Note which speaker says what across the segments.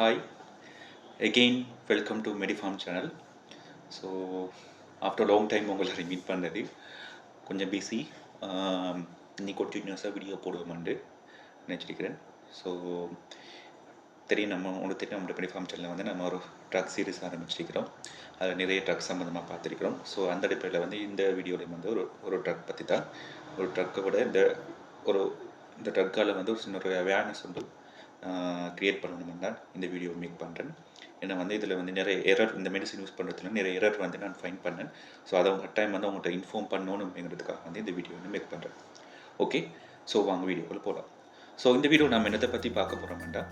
Speaker 1: Hi, again welcome to Medifarm channel. So after long time உங்களை meet பண்ணது கொஞ்சம் busy இன்னைக்கு கண்டினியூஸாக வீடியோ போடுவோம்னு நினச்சிருக்கிறேன். ஸோ தெரியும் நம்ம உங்களுக்கு தெரியும் நம்மளோட மெடிஃபார்ம் சேனலில் வந்து நம்ம ஒரு ட்ரக் சீரிஸ் ஆரம்பிச்சிருக்கிறோம். அதில் நிறைய ட்ரக் சம்மந்தமாக பார்த்துருக்கிறோம். ஸோ அந்த அடிப்படையில் வந்து இந்த வீடியோலையும் வந்து ஒரு ஒரு ட்ரக் பற்றி தான் ஒரு ட்ரக்கை விட இந்த ஒரு இந்த ட்ரக்கால் வந்து ஒரு சின்ன ஒரு அவேர்னஸ் வந்து க்ரியேட் பண்ணணும்னு தான் இந்த வீடியோ மேக் பண்ணுறேன் ஏன்னா வந்து இதில் வந்து நிறைய எரர் இந்த மெடிசன் யூஸ் பண்ணுறதுல நிறைய எரர் வந்து நான் ஃபைன் பண்ணேன். ஸோ அதை அவங்க டைம் வந்து அவங்கள்ட்ட இன்ஃபார்ம் பண்ணணுங்கிறதுக்காக வந்து இந்த வீடியோ வந்து மேக் பண்ணுறேன் ஓகே ஸோ வாங்க வீடியோவில் போகலாம் ஸோ இந்த வீடியோ நம்ம என்னத்தை பற்றி பார்க்க போகிறோம்டா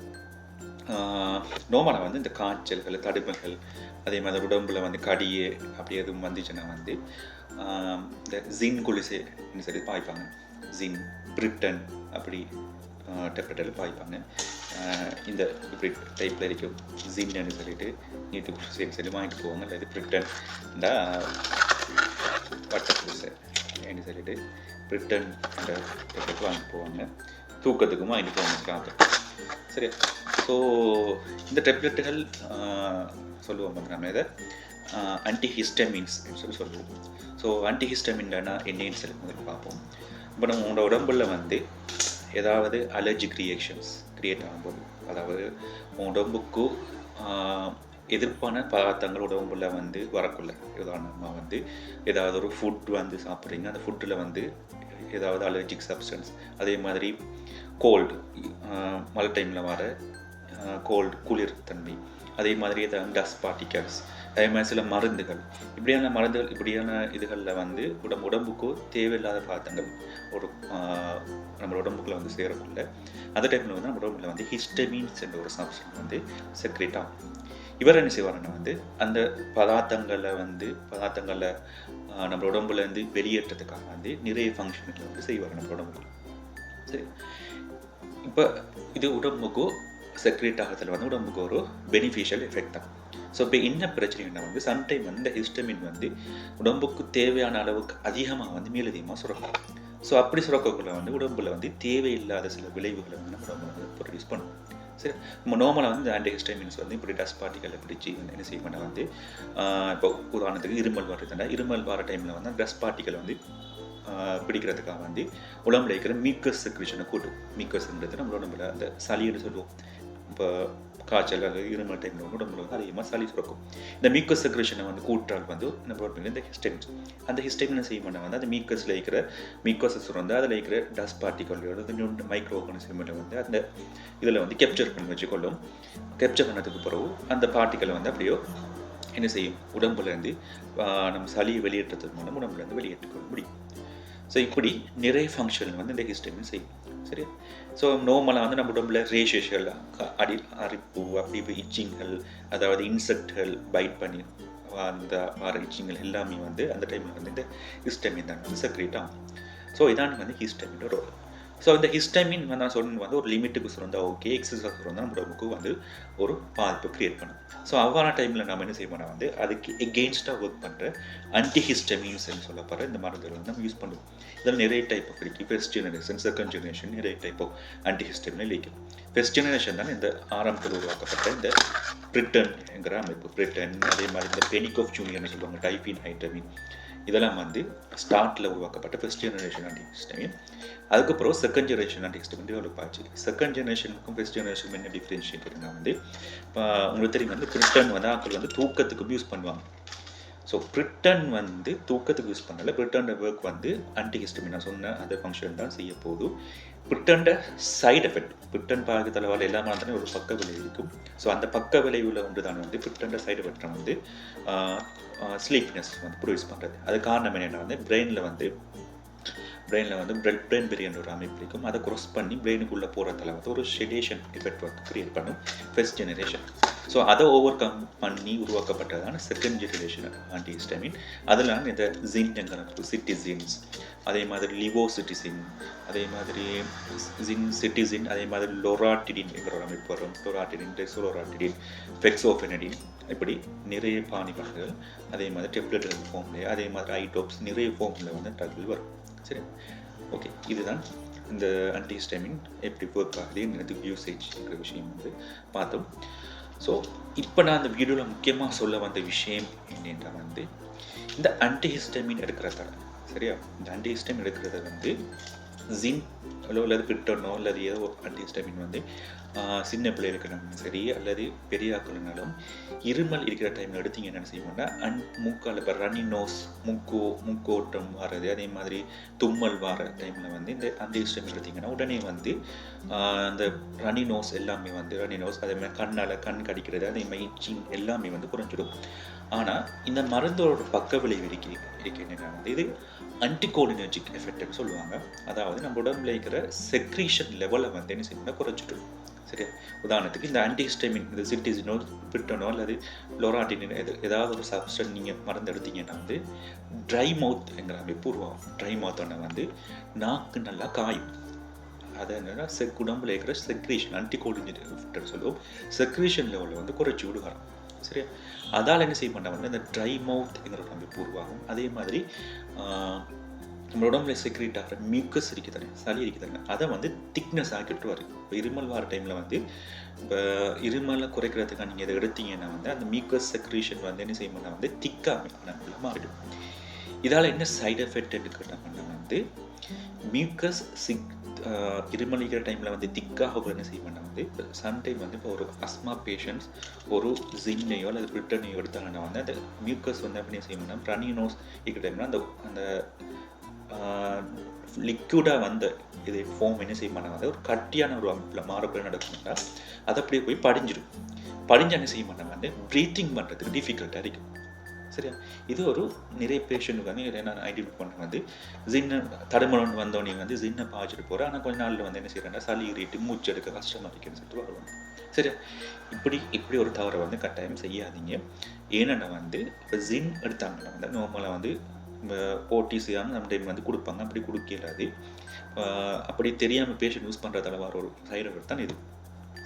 Speaker 1: நோமலை வந்து இந்த காய்ச்சல்கள் தடுமைகள் அதே மாதிரி உடம்புல வந்து கடியே அப்படி எதுவும் வந்துச்சுன்னா வந்து இந்த ஜின் குளிசு சொல்லி பாய்ப்பாங்க. ஜின் பிரிட்டன் அப்படி டெப்லெட்டில் பாய்ப்பாங்க. இந்த இப்படி டைப்பில் இருக்கும் ஜின்னு சொல்லிட்டு நீட்டு குளிசைன்னு சொல்லி வாங்கிட்டு போவாங்க. இல்லை இது பிரிட்டன்டா வட்ட குளிசை அப்படின்னு சொல்லிட்டு பிரிட்டன் அந்த டெப்லெட் வாங்கிட்டு போவாங்க. தூக்கத்துக்கும் வாங்கிட்டு போவாங்க சரி சரியா? ஸோ இந்த டெப்லெட்டுகள் சொல்லுவோம் நம்ம இதை. ஆன்டிஹிஸ்டமின்ஸ் சொல்லி சொல்லுவோம். ஸோ ஆன்டிஹிஸ்டமின்னா என்னன்னு சொல்லி முதல்ல பார்ப்போம். இப்போ நம்ம உங்களோட உடம்புல வந்து ஏதாவது அலர்ஜிக் ரியாக்ஷன்ஸ் க்ரியேட் ஆகும்போது அதாவது உடம்புக்கு எதிர்ப்பான பதார்த்தங்கள் உடம்புல வந்து வரக்குள்ள. உதாரணமாக வந்து ஏதாவது ஒரு ஃபுட் வந்து சாப்பிட்றீங்க அந்த ஃபுட்டில் வந்து ஏதாவது அலர்ஜிக் சப்ஸ்டன்ஸ் அதே மாதிரி கோல்டு மழை டைமில் வர கோல்டு குளிர் தன்மை அதே மாதிரி ஏதாவது டஸ்ட் பார்ட்டிகல்ஸ் அதே மாதிரி சில மருந்துகள். இப்படியான மருந்துகள் இப்படியான இதுகளில் வந்து உடம்பு உடம்புக்கோ தேவையில்லாத பதார்த்தங்கள் ஒரு நம்ம உடம்புக்குள்ள வந்து சேரக்குள்ள. அந்த டைமில் வந்து நம்ம உடம்புல வந்து ஹிஸ்டமின்ஸ் என்ற ஒரு சப்ஸ்டன் வந்து செக்ரேட் ஆகும். இவர் என்ன செய்வாருன்னா வந்து அந்த பதார்த்தங்களை வந்து பதார்த்தங்களை நம்ம உடம்புல இருந்து வெளியேற்றத்துக்காக வந்து நிறைய ஃபங்க்ஷனுக்கு வந்து செய்வார் நம்ம உடம்புக்குள்ள சரி. இப்போ இது உடம்புக்கோ செக்ரேட் ஆகிறதுல வந்து உடம்புக்கு ஒரு பெனிஃபிஷியல் எஃபெக்ட் தான். ஸோ இப்போ என்ன பிரச்சனைன்னா வந்து சம்டைம் வந்து இந்த ஹிஸ்டமின் வந்து உடம்புக்கு தேவையான அளவுக்கு அதிகமாக வந்து மேலதிகமாக சுரக்கும். ஸோ அப்படி சுரக்கக்குள்ள வந்து உடம்புல வந்து தேவையில்லாத சில விளைவுகளை வந்து நம்ம உடம்புல வந்து ப்ரொடியூஸ் பண்ணும் சரி? நம்ம நார்மலாக வந்து ஆன்டிஹிஸ்டமின்ஸ் வந்து இப்படி டஸ்ட் பார்ட்டிகளை பிடிச்சி வந்து என்ன செய்யணும்னா வந்து இப்போ உதாரணத்துக்கு இருமல் வருதுன்னா இருமல் வர டைமில் வந்து டஸ்ட் பார்ட்டிகளை வந்து பிடிக்கிறதுக்காக வந்து உடம்புல இருக்கிற மீக்கஸ் செக்ரிஷனை கூட்டும். மீக்கஸ்ன்றது நம்ம உடம்புல அந்த சளின்னு சொல்லுவோம். இப்போ காய்ச்சல் அல்லது இருமல் டைமில் வந்து உடம்புல வந்து அதிகமாக சளி சுரக்கும். இந்த மீக்கஸ் செக்ரேஷனை வந்து கூட்டால் வந்து நம்ம இந்த ஹிஸ்டமின்ஸ் அந்த ஹிஸ்டைமினை செய்ய மாட்டாங்க வந்து அந்த மீக்கஸில் இருக்கிற மீக்கோசஸ் வந்து அதில் இருக்கிற டஸ்ட் பார்ட்டிகள் அல்லது மைக்ரோ ஆர்கனிசமில் வந்து அந்த இதில் வந்து கேப்சர் பண்ணி வச்சுக்கொள்ளும். கேப்சர் பண்ணதுக்கு பிறகு அந்த பார்ட்டிகளை வந்து அப்படியோ என்ன செய்யும்? உடம்புலேருந்து நம்ம சளியை வெளியேற்றதுக்கு மூலம் உடம்புலேருந்து வெளியேற்றிக்கொள்ள முடியும். ஸோ இப்படி நிறைய ஃபங்க்ஷன் வந்து இந்த ஹிஸ்டமின் செய்யும். சரி. ஸோ நார்மலாக வந்து நம்ம உடம்புல ரேஷஸ்கள் அடி அரிப்பு அப்படி இப்போ இச்சிங்கள் அதாவது இன்செக்ட்கள் பைட் பண்ணி அந்த வர இச்சிங்கள் எல்லாமே வந்து அந்த டைமில் வந்து இந்த ஹிஸ்டமின் தான் வந்து செக்ரேட் ஆகும். ஸோ இதான் வந்து ஹிஸ்டமின் ரோல் ஸோ இந்த ஹிஸ்டமின் வந்து நான் சொன்னது வந்து ஒரு லிமிட்டுக்கு சுரந்தா ஓகே எக்ஸசைஸ் சுரந்தா நம்ம உடம்புக்கு வந்து ஒரு பாதிப்பு க்ரியேட் பண்ணும். ஸோ அவ்வாறான டைமில் நம்ம என்ன செய்வோம்னா வந்து அதுக்கு எகெயின்ஸ்டாக ஒர்க் பண்ணுற ஆன்டிஹிஸ்டமின்ஸ் சொல்லப்படுற இந்த மருந்துகள் வந்து நம்ம யூஸ் பண்ணுவோம். இதில் நிறைய டைப் ஆஃப் இருக்குது ஃபர்ஸ்ட் ஜெனரேஷன் செகண்ட் ஜெனரேஷன் நிறைய டைப் ஆஃப் ஆன்டிஹிஸ்டமின் இருக்குது ஃபர்ஸ்ட் ஜெனரேஷன் தான் இந்த ஆரம்பத்தில் உருவாக்கப்பட்ட இந்த பிரிட்டன் என்கிற அமைப்பு. பிரிட்டன் அதே மாதிரி இந்த பெனிகோஃப் ஜூனியர்னு சொல்லுவாங்க டைஃபின் ஹைட்டமின் இதெல்லாம் வந்து ஸ்டார்ட்டில் உருவாக்கப்பட்ட ஃபஸ்ட் ஜெனரேஷன் ஆன்டிஹிஸ்டமின் அதுக்கப்புறம் செகண்ட் ஜெனரேஷன் ஆன்டிஹிஸ்டமின் டெவலப் ஆச்சு. செகண்ட் ஜெனரேஷனுக்கும் ஃபஸ்ட் ஜெனரேஷன் என்ன டிஃப்ரென்ஷியேட் வந்து இப்போ உங்களுக்கு தெரியும் வந்து பிரிட்டன் வந்து ஆக்கள் வந்து தூக்கத்துக்கு யூஸ் பண்ணுவாங்க. ஸோ பிரிட்டன் வந்து தூக்கத்துக்கு யூஸ் பண்ணல. பிரிட்டனோட ஒர்க் வந்து ஆன்டிஹிஸ்டமின் நான் சொன்ன அந்த ஃபங்க்ஷன் தான் செய்ய போதும் பிரிட்டனோட சைடு எஃபெக்ட். பிரிட்டன் பாகு தலைவால் எல்லா மாதிரி ஒரு பக்க விளைவு இருக்கும். ஸோ அந்த பக்க விளைவில் ஒன்று தான் வந்து பிரிட்டனோட சைடு எஃபெக்ட் வந்து ஸ்லீப்னஸ் வந்து ப்ரொடியூஸ் பண்ணுறது அது காரணம் என்னென்னா வந்து பிரெயினில் வந்து பிரெயினில் வந்து பிரெட் பிரெயின் பிரியன் ஒரு அமைப்பு இருக்கும். அதை க்ராஸ் பண்ணி பிரெயினுக்குள்ளே போகிறதால வந்து ஒரு ஷெடேஷன் எஃபெக்ட் வந்து க்ரியேட் பண்ணும். ஃபர்ஸ்ட் ஜெனரேஷன் ஸோ அதை ஓவர் கம் பண்ணி உருவாக்கப்பட்டதான செகண்ட் ஜெனரேஷன் ஆன்டிஹிஸ்டமின் அதெல்லாம் இந்த ஜின்ங்கிற சிட்டிசின்ஸ் அதே மாதிரி லிவோ சிட்டிசின் அதே மாதிரி ஜின் சிட்டிசின் அதே மாதிரி லொராட்டிடின் என்கிற அமைப்பு வரும். லொராட்டிடின் டெசோலோராட்டிடின் ஃபெக்ஸோஃபெனடின் இப்படி நிறைய பாணிகள் அதே மாதிரி டெப்லெட் ஃபார்ம்லேயே அதே மாதிரி ஐடோப்ஸ் நிறைய ஃபார்மில் வந்து ட்ரக்கள் வரும். சரி? ஓகே இதுதான் இந்த ஆன்டிஹிஸ்டமின் எப்படி ஒர்க் ஆகுது என்னது யூசேஜ்ங்கிற விஷயம் வந்து பார்த்தோம். ஸோ இப்போ நான் அந்த வீடியோவில் முக்கியமாக சொல்ல வந்த விஷயம் என்னென்னா வந்து இந்த ஆன்டிஹிஸ்டமின் எடுக்கிறதால சரியா? இந்த ஆன்டிஹிஸ்டமின் எடுக்கிறத வந்து ஜின் அல்லது பிட்டனோ அல்லது ஏதோ ஆன்டிஹிஸ்டமின் வந்து சின்ன பிள்ளைகளுக்கு சரி அல்லது பெரியாக்கள்னாலும் இருமல் இருக்கிற டைமில் எடுத்தீங்க என்ன செய்வோம்னா அன் மூக்கால் இப்போ ரன்னி நோஸ் மூக்கோ மூக்கோட்டம் வர்றது அதே மாதிரி தும்மல் வர டைமில் வந்து இந்த அந்த ஆன்டிஹிஸ்டமின் எடுத்தீங்கன்னா உடனே வந்து அந்த ரனி நோஸ் எல்லாமே வந்து ரனி நோஸ் அதே மாதிரி கண்ணால் கண் கடிக்கிறது அதே மாதிரி itching எல்லாமே வந்து குறைஞ்சிடும். ஆனால் இந்த மருந்தோட பக்க விளைவு இருக்கு இருக்கின்றன வந்து இது அன்டிகோலினர்ஜிக் எஃபெக்ட்னு சொல்லுவாங்க. அதாவது நம்ம உடம்புல இருக்கிற செக்ரீஷன் லெவலை வந்து என்ன செய்யணும்னா குறைச்சிடும் சரியா உதாரணத்துக்கு இந்த ஆன்டிஹிஸ்டமின் இந்த சிட்டிசினோ பிரிட்டனோ அல்லது லொராட்டின் எது ஏதாவது ஒரு சப்ஸ்டன் நீங்கள் மருந்து எடுத்தீங்கன்னா வந்து ட்ரை மவுத்ங்கிற அமைப்பு உருவாகும் ட்ரை மவுத்தோட வந்து நாக்கு நல்லா காயும். அது என்னன்னா செக் உடம்புல இருக்கிற செக்ரேஷன் அன்டிகோலினேட்டர் சொல்லுவோம். செக்ரேஷன் லெவலில் வந்து குறைச்சி விடுவாங்க சரியா அதால் என்ன செய்ய மாட்டாங்க? வந்து அந்த ட்ரை மவுத்ங்கிற ஒரு அமைப்பு உருவாகும் அதே மாதிரி ஆஹ், நம்ம உடம்புல செக்ரேட் ஆகிற மியூக்கஸ் இருக்குதானே? சளி இருக்குதானே? அதை வந்து திக்னஸ் ஆக்கிட்டு வரும் இப்போ இருமல் வர டைமில் வந்து இப்போ இருமலை குறைக்கிறதுக்காக நீங்கள் இதை எடுத்தீங்கன்னா வந்து அந்த மியூக்கஸ் செக்ரேஷன் வந்து என்ன செய்யணும்னா வந்து திக்காக மாறிடும். இதால் என்ன சைடு எஃபெக்ட் எடுத்துக்கிட்டாங்கன்னா வந்து மியூக்கஸ் சிக் இருமல் இருக்கிற டைமில் வந்து திக்காக என்ன செய்யணும்னா வந்து இப்போ சம்டைம் வந்து இப்போ ஒரு அஸ்மா பேஷண்ட்ஸ் ஒரு ஜின்னையோ அல்லது பிரிட்டனையோ எடுத்தாங்கன்னா வந்து அந்த மியூக்கஸ் வந்து எப்படி செய்யணும்னா ரனி நோஸ் இருக்கிற டைமில் அந்த அந்த லிக்யூடாக வந்த இது ஃபோம் என்ன செய்ய மாட்டாங்க ஒரு கட்டியான ஒரு அமைப்பில் மாறப்பட நடக்கும்னா அது அப்படியே போய் படிஞ்சிடும். படிஞ்சு என்ன செய்ய மாட்டாங்க வந்து ப்ரீத்திங் பண்ணுறதுக்கு டிஃபிகல்ட்டாக இருக்கும் சரியா? இது ஒரு நிறைய பேஷண்ட்டுக்கு வந்து இதை நான் ஐடென்டிஃபை பண்ண வந்து ஜின்ன தடுமலன் வந்தோடனே வந்து ஜின்னை பாய்ச்சிட்டு போகிறேன் ஆனால் கொஞ்ச நாளில் வந்து என்ன செய்யறாங்கன்னா சளி ஏறிட்டு மூச்சு எடுக்க கஷ்டமாக இருக்குன்னு சொல்லிட்டு வருவாங்க சரியா? இப்படி இப்படி ஒரு தவறை வந்து கட்டாயம் செய்யாதீங்க. ஏன்னா வந்து இப்போ ஜின் எடுத்தாங்கன்னா வந்து நார்மலாக வந்து ஓடிசி நம்ம டைம் வந்து கொடுப்பாங்க. அப்படி கொடுக்கலாது அப்படி தெரியாமல் பேஷண்ட் யூஸ் பண்ணுறதால வர ஒரு சைடு எஃபெக்ட் தான் இது.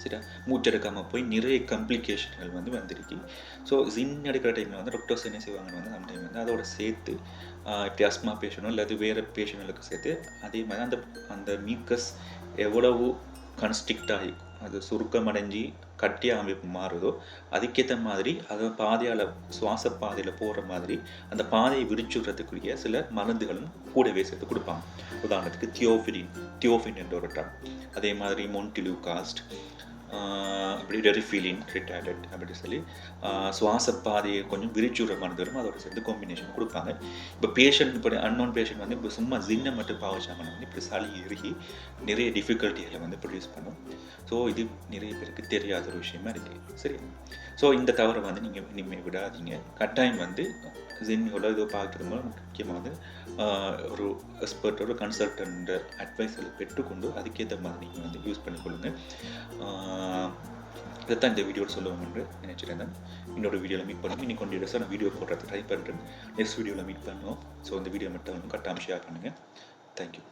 Speaker 1: சரியா? மூச்செடுக்காமல் போய் நிறைய கம்ப்ளிகேஷன்கள் வந்து வந்திருக்கு. ஸோ ஜின் எடுக்கிற டைமில் வந்து டாக்டர்ஸ் என்ன செய்வாங்கன்னு வந்து சம்டைம் டைம் வந்து அதோட சேர்த்து இப்படி அஸ்மா பேஷனோ இல்லாது வேறு பேஷண்ட்களுக்கு சேர்த்து அதே மாதிரி அந்த அந்த மீக்கஸ் எவ்வளவு கன்ஸ்ட்ரிக்ட் ஆகி அது சுருக்கமடைஞ்சி கட்டியாக அமைப்பு மாறுதோ அதுக்கேற்ற மாதிரி அதை பாதையால் சுவாச பாதையில் போகிற மாதிரி அந்த பாதையை விரிச்சுடுறதுக்குரிய சில மருந்துகளும் கூடவே சேர்த்து கொடுப்பாங்க. உதாரணத்துக்கு தியோஃபிலின் தியோஃபின் என்ற ஒரு ட்ரக் அதே மாதிரி மொன்டிலூகாஸ்ட் அப்படி டெரிஃபீலின் ரிட்டாடட் அப்படின்னு சொல்லி சுவாச பாதையை கொஞ்சம் விரிச்சுடுற மருந்துகளும் அதோட சேர்ந்து காம்பினேஷன் கொடுப்பாங்க. இப்போ பேஷண்ட் இப்போ அன்னோன் பேஷண்ட் வந்து இப்போ சும்மா ஜின்னை மட்டும் பாவிச்சாங்கன்னா வந்து இப்படி சளி இறுகி நிறைய டிஃபிகல்ட்டிகளை வந்து ப்ரொடியூஸ் பண்ணும். ஸோ இது நிறைய பேருக்கு தெரியாத ஒரு விஷயமா இருக்குது சரி. ஸோ இந்த தவறை வந்து நீங்கள் இனிமேல் விடாதீங்க. கட்டாயம் வந்து ஜின்னோட இதோ பார்க்குறது மூலம் முக்கியமாக வந்து ஆஹ், ஒரு எக்ஸ்பர்ட்டோட கன்சல்டன்ட் அட்வைஸில் பெற்றுக்கொண்டு அதுக்கேற்ற மாதிரி நீங்கள் வந்து யூஸ் பண்ணிக்கொள்ளுங்க. இதைத்தான் இந்த வீடியோவில் சொல்லுவோம் என்று நினைச்சிருந்தேன் இன்னொரு வீடியோவில் மீட் பண்ணுவோம். இன்னைக்கு கொண்டு டேஸாக நான் வீடியோ போடுறது ட்ரை பண்ணுறேன் நெக்ஸ்ட் வீடியோவில் மீட் பண்ணுவோம். ஸோ இந்த வீடியோ மட்டும் கட்டாமல் ஷேர் பண்ணுங்கள் தேங்க்யூ